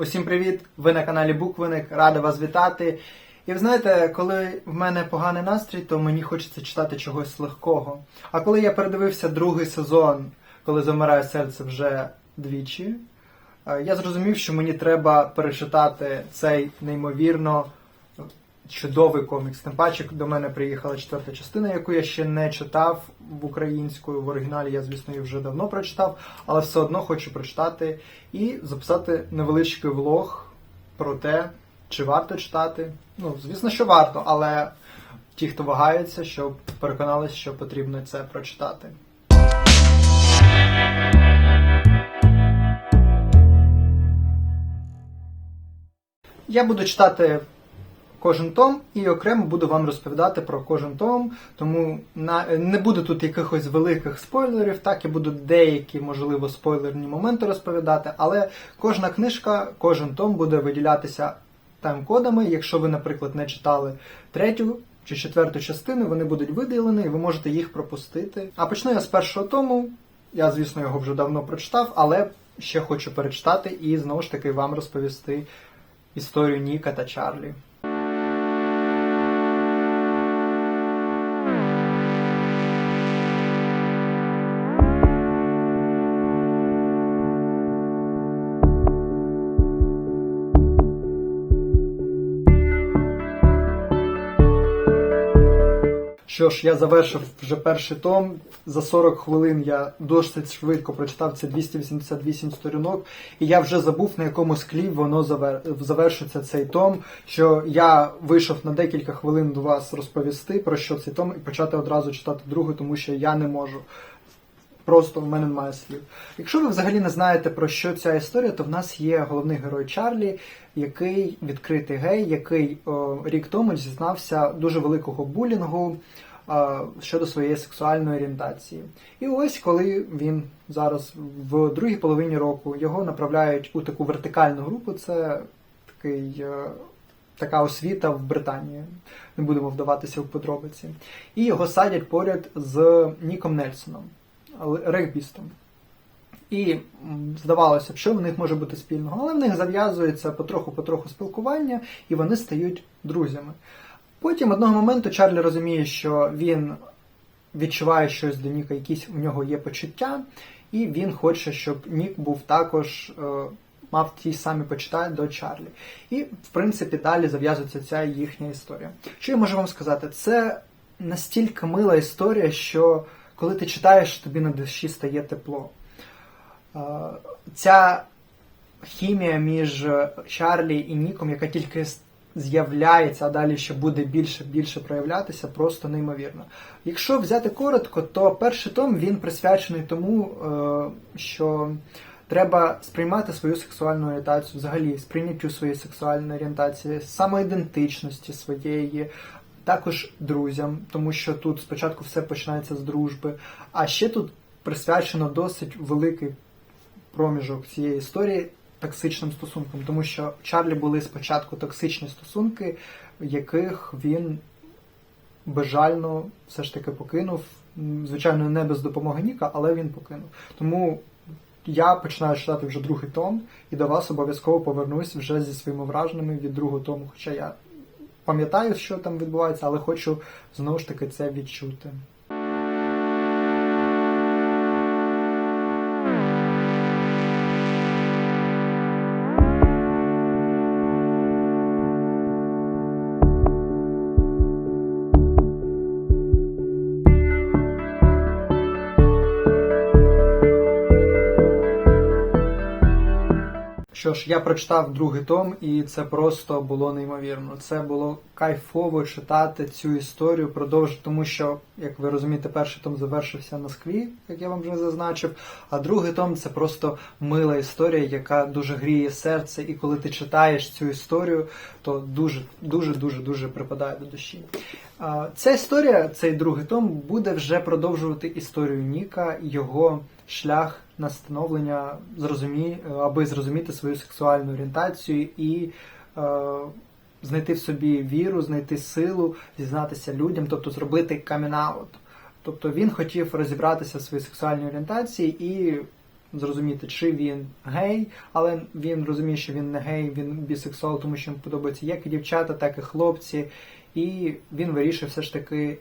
Усім привіт! Ви на каналі Буквиник, рада вас вітати. І ви знаєте, коли в мене поганий настрій, то мені хочеться читати чогось легкого. А коли я передивився другий сезон, коли замирає серце вже двічі, е, я зрозумів, що мені треба перечитати цей неймовірно чудовий комікс. Тим паче до мене приїхала четверта частина, яку я ще не читав українською. В оригіналі я, звісно, її вже давно прочитав, але все одно хочу прочитати і записати невеличкий влог про те, чи варто читати. Ну, звісно, що варто, але ті, хто вагається, щоб переконалися, що потрібно це прочитати. Я буду читати кожен том і окремо буду вам розповідати про кожен том, тому на, не буде тут якихось великих спойлерів, так і будуть деякі, можливо, спойлерні моменти розповідати, але кожна книжка, кожен том буде виділятися тайм-кодами. Якщо ви, наприклад, не читали третю чи четверту частину, вони будуть виділені, і ви можете їх пропустити. А почну я з першого тому. Я, звісно, його вже давно прочитав, але ще хочу перечитати і знову ж таки вам розповісти історію Ніка та Чарлі. Що ж, я завершив вже перший том. За 40 хвилин я досить швидко прочитав це 288 сторінок, і я вже забув на якому склі воно завер- завершиться цей том. Що я вийшов на декілька хвилин до вас розповісти про що цей том і почати одразу читати другий, тому що я не можу. Просто в мене немає слів. Якщо ви взагалі не знаєте про що ця історія, то в нас є головний герой Чарлі, який відкритий гей, який о, рік тому зізнався дуже великого булінгу щодо своєї сексуальної орієнтації. І ось коли він зараз в другій половині року його направляють у таку вертикальну групу, це такий. е, Така освіта в Британії, не будемо вдаватися в подробиці. І його садять поряд з Ніком Нельсоном, регбістом. І здавалося що в них може бути спільного, але в них зав'язується потроху-потроху спілкування, і вони стають друзями. Потім одного моменту Чарлі розуміє, що він відчуває щось до Ніка, якісь у нього є почуття, і він хоче, щоб Нік був також. е, Мав ті самі почуття до Чарлі. І, в принципі, далі зав'язується ця їхня історія. Що я можу вам сказати? Це настільки мила історія, що коли ти читаєш, тобі на душі стає тепло. Е, Ця хімія між Чарлі і Ніком, яка тільки з'являється, а далі ще буде більше більше проявлятися, просто неймовірно. Якщо взяти коротко, то перший том він присвячений тому, е, що треба сприймати свою сексуальну орієнтацію, взагалі сприйняттю своєї сексуальної орієнтації, самоідентичності своєї. Також друзям, тому що тут спочатку все починається з дружби, а ще тут присвячено досить великий проміжок цієї історії токсичним стосункам, тому що в Чарлі були спочатку токсичні стосунки, яких він безжально все ж таки покинув. Звичайно, не без допомоги Ніка, але він покинув. Тому я починаю читати вже другий том, і до вас обов'язково повернусь вже зі своїми враженнями від другого тому. Хоча я пам'ятаю, що там відбувається, але хочу знову ж таки це відчути. Що ж, я прочитав другий том, і це просто було неймовірно. Це було кайфово читати цю історію, продовжити, тому що, як ви розумієте, перший том завершився на скві, як я вам вже зазначив. А другий том це просто мила історія, яка дуже гріє серце. І коли ти читаєш цю історію, то дуже, дуже, дуже, дуже припадає до душі. Ця історія, цей другий том, буде вже продовжувати історію Ніка, його шлях на становлення, зрозумі, аби зрозуміти свою сексуальну орієнтацію і е, знайти в собі віру, знайти силу, зізнатися людям, тобто зробити камінаут. Тобто він хотів розібратися в своїй сексуальній орієнтації і зрозуміти, чи він гей, але він розуміє, що він не гей, він бісексуал, тому що йому подобаються як і дівчата, так і хлопці. І він вирішив все ж таки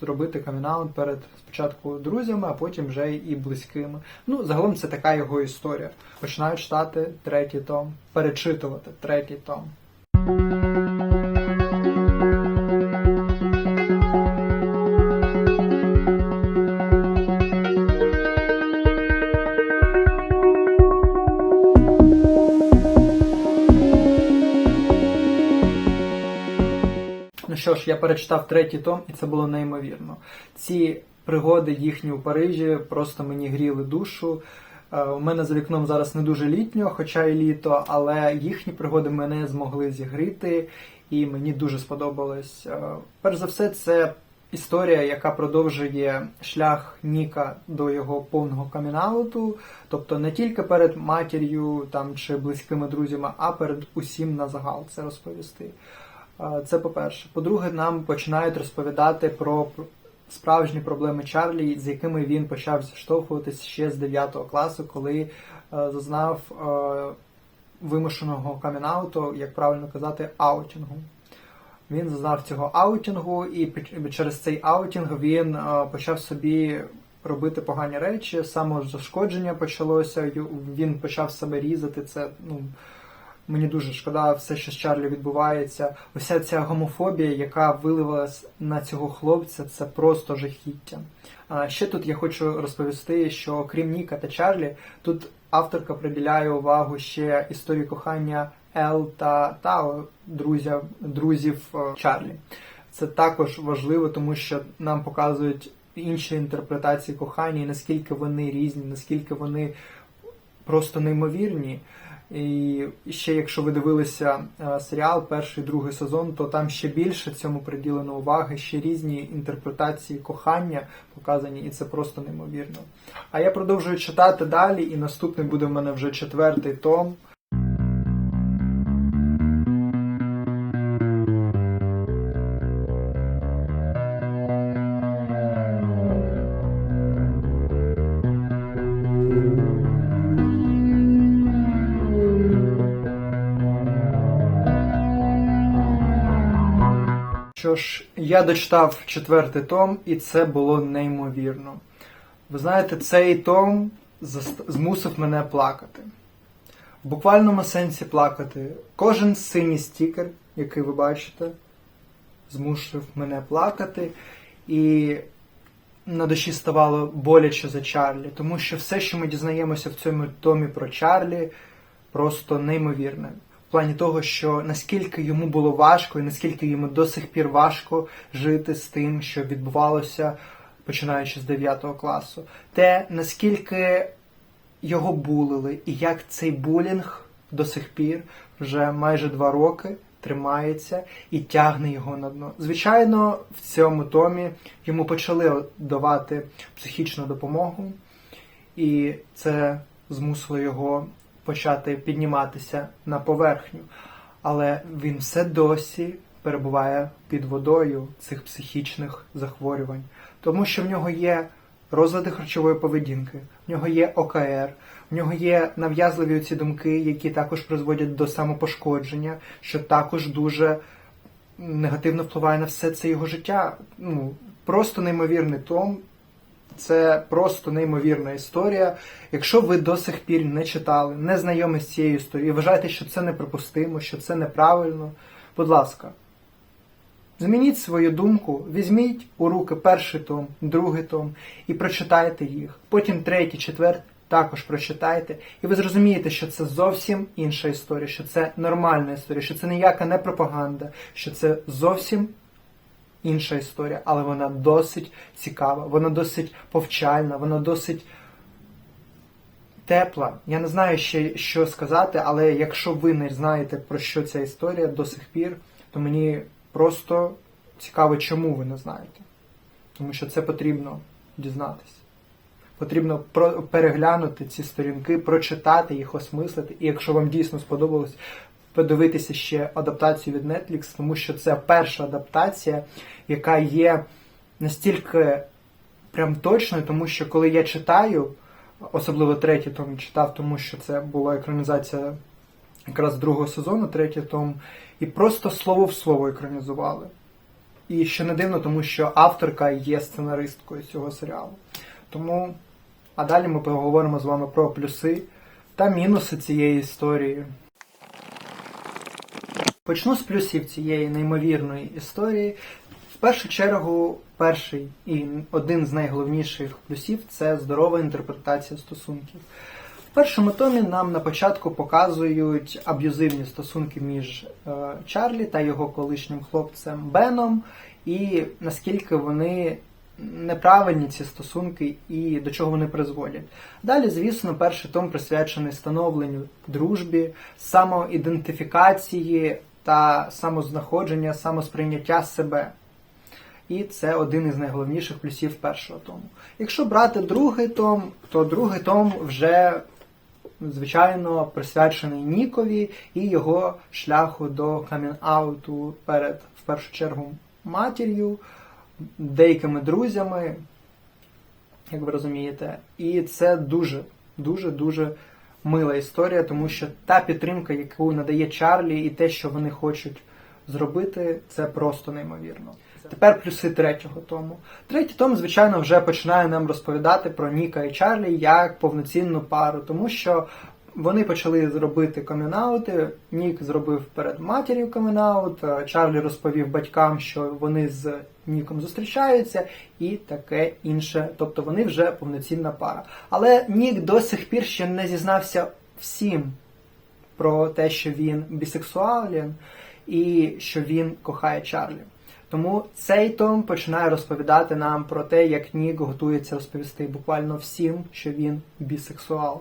зробити камінаут перед спочатку друзями, а потім вже і близькими. Ну, загалом це така його історія. Починають читати третій том, перечитувати третій том. Ну що ж, я перечитав третій том, і це було неймовірно. Ці пригоди їхні у Парижі просто мені гріли душу. Е, У мене за вікном зараз не дуже літньо, хоча і літо, але їхні пригоди мене змогли зігріти, і мені дуже сподобалось. Е, Перш за все, це історія, яка продовжує шлях Ніка до його повного камінауту, тобто не тільки перед матір'ю там чи близькими друзями, а перед усім на загал це розповісти. Це по-перше. По-друге, нам починають розповідати про справжні проблеми Чарлі, з якими він почав зіштовхуватись ще з 9 класу, коли е, зазнав е, вимушеного камінауту, як правильно казати, аутінгу. Він зазнав цього аутінгу, і через цей аутінг він е, почав собі робити погані речі, самозашкодження почалося, він почав себе різати. Це ну, Мені дуже шкода все, що з Чарлі відбувається. Уся ця гомофобія, яка виливалась на цього хлопця, це просто жахіття. А ще тут я хочу розповісти, що окрім Ніка та Чарлі, тут авторка приділяє увагу ще історії кохання Ел та Тао, друзів, друзів е, Чарлі. Це також важливо, тому що нам показують інші інтерпретації кохання, і наскільки вони різні, наскільки вони просто неймовірні. І ще якщо ви дивилися е, серіал, перший другий сезон, то там ще більше цьому приділено уваги, ще різні інтерпретації кохання показані, і це просто неймовірно. А я продовжую читати далі, і наступний буде в мене вже четвертий том. Що ж, я дочитав четвертий том, і це було неймовірно. Ви знаєте, цей том змусив мене плакати. В буквальному сенсі плакати. Кожен синій стікер, який ви бачите, змусив мене плакати. І на душі ставало боляче за Чарлі, тому що все, що ми дізнаємося в цьому томі про Чарлі, просто неймовірне. Плані того, що наскільки йому було важко, і наскільки йому до сих пір важко жити з тим, що відбувалося починаючи з 9 класу, те наскільки його булили, і як цей булінг до сих пір вже майже два роки тримається і тягне його на дно. Звичайно, в цьому томі йому почали давати психічну допомогу, і це змусило його почати підніматися на поверхню. Але він все досі перебуває під водою цих психічних захворювань, тому що в нього є розлади харчової поведінки, в нього є ОКР, в нього є нав'язливі ці думки, які також призводять до самопошкодження, що також дуже негативно впливає на все це його життя. Ну, просто неймовірний том. Це просто неймовірна історія. Якщо ви до сих пір не читали, не знайомі з цією історією, і вважаєте, що це неприпустимо, що це неправильно, будь ласка, змініть свою думку, візьміть у руки перший том, другий том і прочитайте їх. Потім третій, четвертий також прочитайте, і ви зрозумієте, що це зовсім інша історія, що це нормальна історія, що це ніяка не пропаганда, що це зовсім інша історія, але вона досить цікава, вона досить повчальна, вона досить тепла. Я не знаю ще що сказати, але якщо ви не знаєте про що ця історія до сих пір, то мені просто цікаво, чому ви не знаєте. Тому що це потрібно дізнатися. Потрібно переглянути ці сторінки, прочитати їх, осмислити. І якщо вам дійсно сподобалось, подивитися ще адаптацію від Netflix, тому що це перша адаптація, яка є настільки прям точною, тому що коли я читаю, особливо третій том читав, тому що це була екранізація якраз другого сезону, третій том, і просто слово в слово екранізували. І що не дивно, тому що авторка є сценаристкою цього серіалу. Тому, а далі ми поговоримо з вами про плюси та мінуси цієї історії. Почну з плюсів цієї неймовірної історії. В першу чергу, перший і один з найголовніших плюсів це здорова інтерпретація стосунків. В першому томі нам на початку показують аб'юзивні стосунки між е, Чарлі та його колишнім хлопцем Беном, і наскільки вони неправильні ці стосунки і до чого вони призводять. Далі, звісно, перший том присвячений становленню дружбі, самоідентифікації та самознаходження, самосприйняття себе. І це один із найголовніших плюсів першого тому. Якщо брати другий том, то другий том вже, звичайно, присвячений Нікові і його шляху до камін-ауту перед, в першу чергу, матір'ю, деякими друзями, як ви розумієте. І це дуже, дуже, дуже мила історія, тому що та підтримка, яку надає Чарлі, і те, що вони хочуть зробити, це просто неймовірно. Тепер плюси третього тому. Третій том, звичайно, вже починає нам розповідати про Ніка і Чарлі як повноцінну пару, тому що вони почали зробити камінаути. Нік зробив перед матір'ю камінаут, Чарлі розповів батькам, що вони з Ніком зустрічаються, і таке інше. Тобто вони вже повноцінна пара. Але Нік до сих пір ще не зізнався всім про те, що він бісексуален і що він кохає Чарлі. Тому цей том починає розповідати нам про те, як Нік готується розповісти буквально всім, що він бісексуал.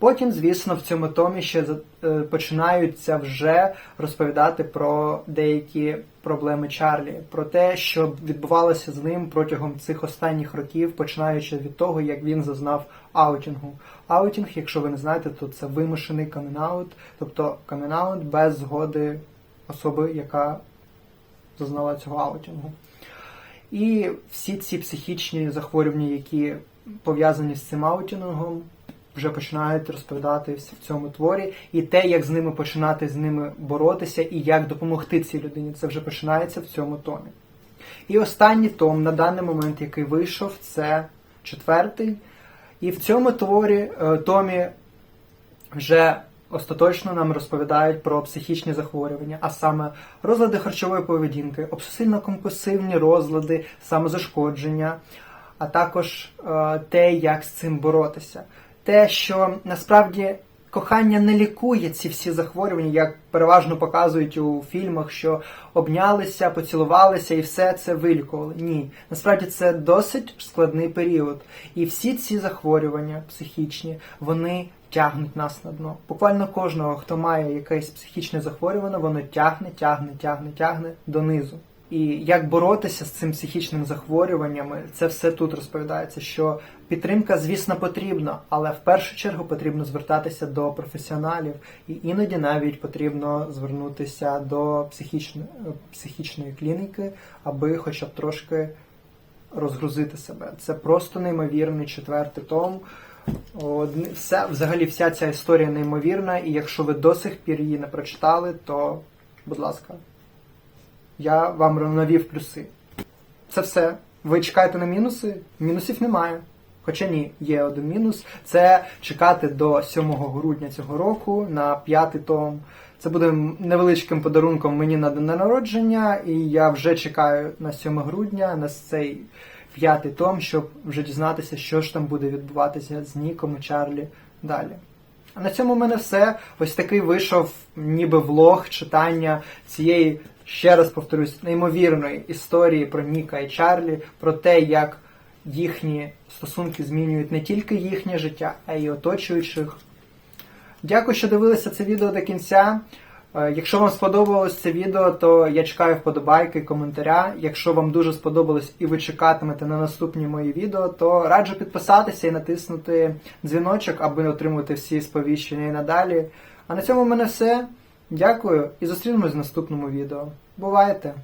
Потім, звісно, в цьому томі ще е, починаються вже розповідати про деякі проблеми Чарлі, про те, що відбувалося з ним протягом цих останніх років, починаючи від того, як він зазнав аутінгу. Аутінг, якщо ви не знаєте, то це вимушений камінаут, тобто камінаут без згоди особи, яка зазнала цього аутінгу. І всі ці психічні захворювання, які пов'язані з цим аутінгом, вже починають розповідатися в цьому творі, і те, як з ними починати з ними боротися, і як допомогти цій людині, це вже починається в цьому томі. І останній том на даний момент, який вийшов, це четвертий. І в цьому творі е, томі вже остаточно нам розповідають про психічні захворювання, а саме розлади харчової поведінки, обсесивно-компульсивні розлади, самозашкодження, а також е, те, як з цим боротися. Те, що насправді кохання не лікує ці всі захворювання, як переважно показують у фільмах, що обнялися, поцілувалися і все це вилікували. Ні, насправді це досить складний період. І всі ці захворювання психічні, вони тягнуть нас на дно. Буквально кожного, хто має якесь психічне захворювання, воно тягне, тягне, тягне, тягне донизу. І як боротися з цим психічним захворюваннями, це все тут розповідається. Що підтримка, звісно, потрібна, але в першу чергу потрібно звертатися до професіоналів, і іноді навіть потрібно звернутися до психічної, психічної клініки, аби хоча б трошки розгрузити себе. Це просто неймовірний четвертий том. Одні- Вся, взагалі, вся ця історія неймовірна, і якщо ви до сих пір її не прочитали, то, будь ласка, я вам навів плюси. Це все. Ви чекаєте на мінуси? Мінусів немає. Хоча ні, є один мінус. Це чекати до 7 грудня цього року на п'ятий том. Це буде невеличким подарунком мені на день народження, і я вже чекаю на 7 грудня на цей п'ятий том, щоб вже дізнатися, що ж там буде відбуватися з Ніком і Чарлі далі. А на цьому в мене все. Ось такий вийшов ніби влог читання цієї, ще раз повторюсь, неймовірної історії про Ніка і Чарлі, про те, як їхні стосунки змінюють не тільки їхнє життя, а й оточуючих. Дякую, що дивилися це відео до кінця. Е, Якщо вам сподобалось це відео, то я чекаю вподобайки, коментаря. Якщо вам дуже сподобалось і ви чекатимете на наступні мої відео, то раджу підписатися і натиснути дзвіночок, аби отримувати всі сповіщення і надалі. А на цьому в мене все. Дякую і зустрінемось в наступному відео. Бувайте!